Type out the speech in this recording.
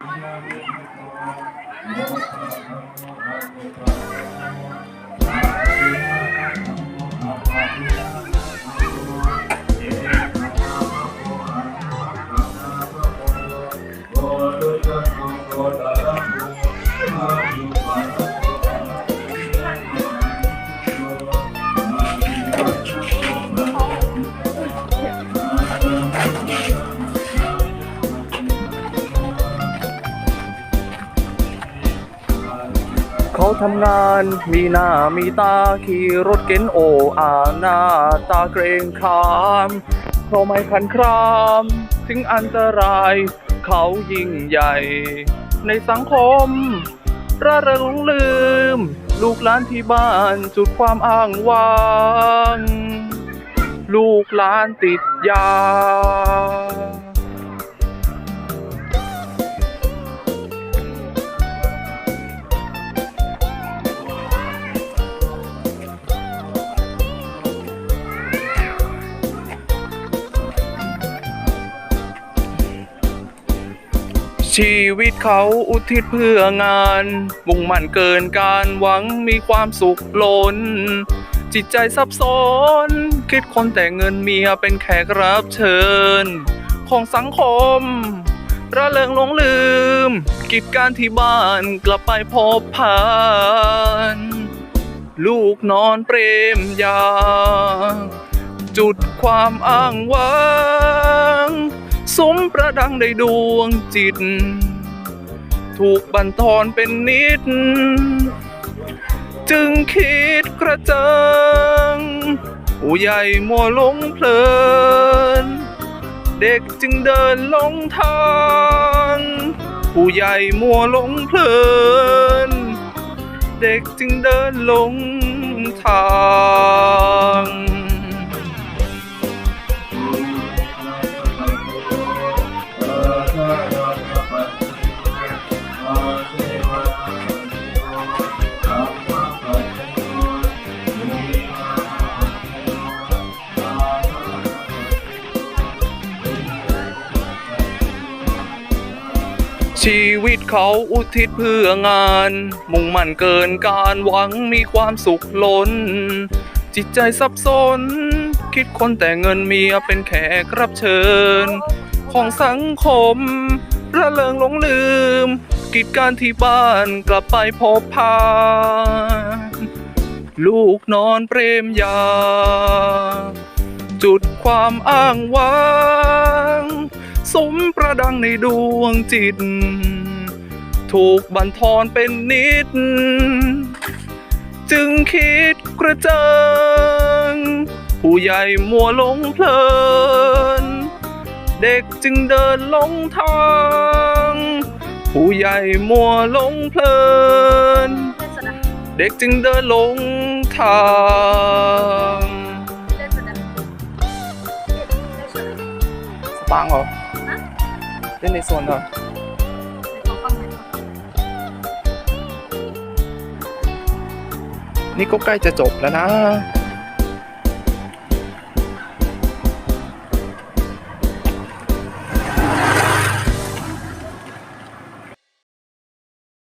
Thank you. ทำงานมีหน้ามีตาขี่รถเก๋งโออาหน้าตาเกรงขามเพราะไม่คันคราม ถึงอันตราย เขายิ่งใหญ่ ในสังคมระเริงหลงลืม ลูกหลานที่บ้านจุดความอ้างว้าง ลูกหลานติดยา ชีวิตเขาอุทิศเพื่องาน มุ่งมั่นเกินการหวังมีความสุขล้น จิตใจซับซ้อน คิดคนแต่เงินเมียเป็นแขกรับเชิญ ของสังคม ระเริงหลงลืม กิจการที่บ้านกลับไปพบผ่านลูกนอนเปรมยา จุดความอ้างว้าง สมประดังในดวงจิต ถูกบันทอนเป็นนิด จึงคิดกระเจิงผู้ใหญ่มัวหลงเพลิน เด็กจึงเดินหลงทาง ผู้ใหญ่มัวหลงเพลิน เด็กจึงเดินหลงทาง ชีวิตเขาอุทิศเพื่องาน มุ่งมั่นเกินการหวังมีความสุขล้น จิตใจสับสน คิดคนแต่เงินเมียเป็นแขกรับเชิญ ของสังคม ระเริงหลงลืม กิจการที่บ้านกลับไปพบพานลูกนอนเปรมยา จุดความอ้างว้าง สมประดังในดวงจิต ถูกบันทอนเป็นนิด จึงคิดกระเจิง ผู้ใหญ่มัวหลงเพลิน เด็กจึงเดินหลงทาง ผู้ใหญ่มัวหลงเพลิน เด็กจึงเดินหลงทาง สตางค์เหรอเล่นในโซนเหรอนี่ก็ใกล้จะจบแล้วนะ